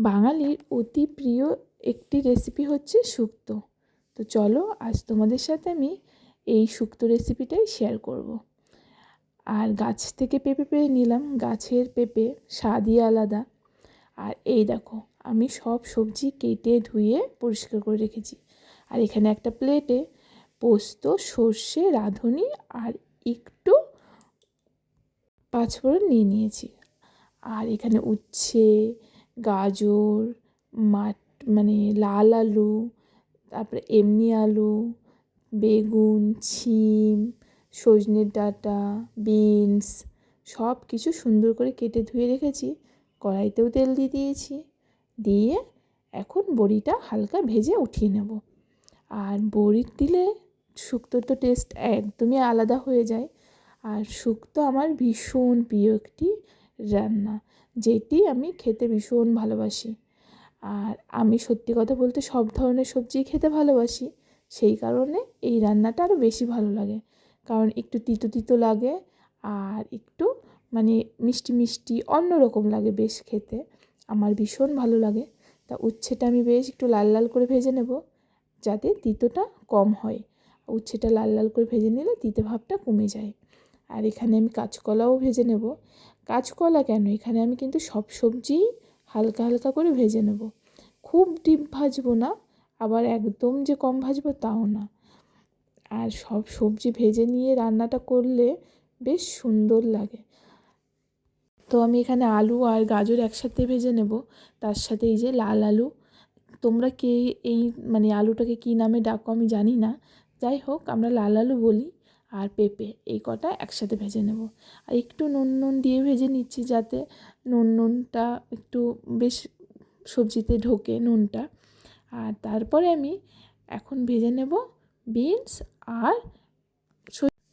বাঙালির অতি প্রিয় একটি রেসিপি হচ্ছে শুক্তো। তো চলো, আজ তোমাদের সাথে আমি এই শুক্তো রেসিপিটাই শেয়ার করব। আর গাছ থেকে পেঁপে পেয়ে নিলাম। গাছের পেঁপে স্বাদই আলাদা। আর এই দেখো, আমি সব সবজি কেটে ধুয়ে পরিষ্কার করে রেখেছি। আর এখানে একটা প্লেটে পোস্ত, সর্ষে, রাঁধুনি আর একটু পাঁচফোড়ন নিয়ে নিয়েছি। আর এখানে উচ্ছে গাজর, মাট মানে লাল আলু, তারপরে এমনি আলু, বেগুন, ছিম, সজনের ডাঁটা, বিনস সব কিছু সুন্দর করে কেটে ধুয়ে রেখেছি। কড়াইতেও তেল দিয়ে দিয়েছি। দিয়ে এখন বড়িটা হালকা ভেজে উঠিয়ে নেব। আর বড়ি দিলে শুক্তোর তো টেস্ট একদমই আলাদা হয়ে যায়। আর শুক্তো আমার ভীষণ প্রিয় একটি রান্না যেটি আমি খেতে ভীষণ ভালোবাসি। আর আমি সত্যি কথা বলতে সব ধরনের সবজিই খেতে ভালোবাসি। সেই কারণে এই রান্নাটা আরও বেশি ভালো লাগে। কারণ একটু তিতো তিতো লাগে আর একটু মানে মিষ্টি মিষ্টি অন্য রকম লাগে বেশ খেতে। আমার ভীষণ ভালো লাগে। তা উচ্ছেটা আমি বেশ একটু লাল লাল করে ভেজে নেব যাতে তিতোটা কম হয়। উচ্ছেটা লাল লাল করে ভেজে নিলে তিতে ভাবটা কমে যায়। আর এখানে আমি কাঁচকলাও ভেজে নেব। কাঁচকলা কেন? এখানে আমি কিন্তু সব সবজিই হালকা হালকা করে ভেজে নেব। খুব ডিপ ভাজবো না, আবার একদম যে কম ভাজবো তাও না। আর সব সবজি ভেজে নিয়ে রান্নাটা করলে বেশ সুন্দর লাগে। তো আমি এখানে আলু আর গাজর একসাথে ভেজে নেব। তার সাথে এই যে লাল আলু। তোমরা কে এই মানে আলুটাকে কী নামে ডাকো আমি জানি না। যাই হোক, আমরা লাল আলু বলি। আর পেঁপে এই কটা একসাথে ভেজে নেব। আর একটু নুন নুন দিয়ে ভেজে নিচ্ছি যাতে নুন নুনটা একটু বেশ সবজিতে ঢোকে নুনটা। আর তারপরে আমি এখন ভেজে নেব বিনস আর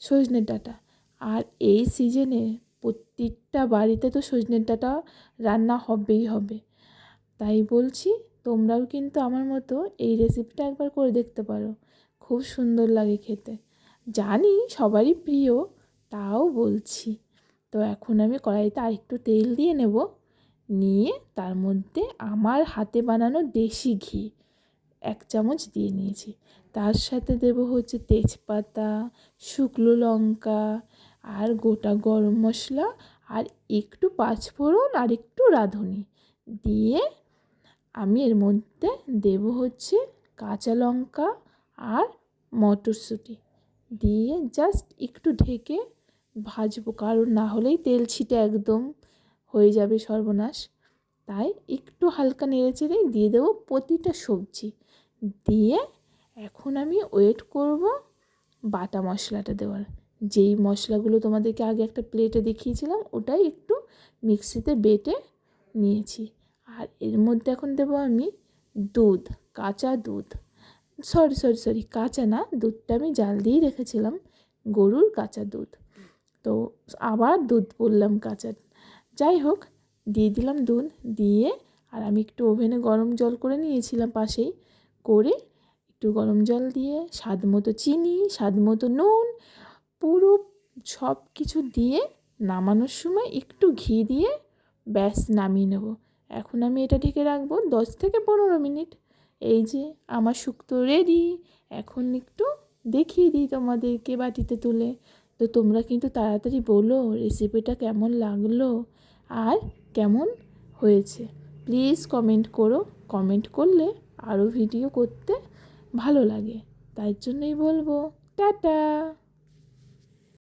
সজনের ডাঁটা। আর এই সিজনে প্রত্যেকটা বাড়িতে তো সজনের ডাঁটা রান্না হবেই হবে। তাই বলছি তোমরাও কিন্তু আমার মতো এই রেসিপিটা একবার করে দেখতে পারো। খুব সুন্দর লাগে খেতে। জানি সবারই প্রিয়, তাও বলছি। তো এখন আমি কড়াইতে আরেকটু তেল দিয়ে নেব। নিয়ে তার মধ্যে আমার হাতে বানানো দেশি ঘি এক চামচ দিয়ে নিয়েছি। তার সাথে দেব হচ্ছে তেজপাতা, শুকনো লঙ্কা আর গোটা গরম মশলা আর একটু পাঁচফোড়ন আর একটু রাঁধুনি। দিয়ে আমি এর মধ্যে দেব হচ্ছে কাঁচা লঙ্কা আর মটরশুঁটি। দিয়ে জাস্ট একটু ঢেকে ভাজবো। কারণ না হলেই তেল ছিটে একদম হয়ে যাবে সর্বনাশ। তাই একটু হালকা নেড়ে চেড়ে দিয়ে দেবো প্রতিটা সবজি। দিয়ে এখন আমি ওয়েট করব বাটা মশলাটা দেওয়ার। যেই মশলাগুলো তোমাদেরকে আগে একটা প্লেটে দেখিয়েছিলাম, ওটাই একটু মিক্সিতে বেটে নিয়েছি। আর এর মধ্যে এখন দেবো আমি দুধ, কাঁচা দুধ। সরি সরি সরি, কাঁচা না, দুধটা আমি জাল দিয়েই রেখেছিলাম, গরুর কাঁচা দুধ। তো আবার দুধ বললাম কাঁচা। যাই হোক, দিয়ে দিলাম দুধ, দিয়ে আর আমি একটু ওভেনে গরম জল করে নিয়েছিলাম পাশেই, করে একটু গরম জল দিয়ে স্বাদ মতো চিনি, স্বাদ মতো নুন, পুরো সব কিছু দিয়ে নামানোর সময় একটু ঘি দিয়ে ব্যাস নামিয়ে নেব। এখন আমি এটা ঢেকে রাখব দশ থেকে পনেরো মিনিট। এই যে আমার শুক্তো রেডি এখন একটু দেখিয়ে দিই তোমাদেরকে বাটিতে তুলে। তো তোমরা কিন্তু তাড়াতাড়ি বলো রেসিপিটা কেমন লাগল আর কেমন হয়েছে। প্লিজ কমেন্ট করো কমেন্ট করলে আরও ভিডিও করতে ভালো লাগে। তাই জন্যই বলব, টাটা!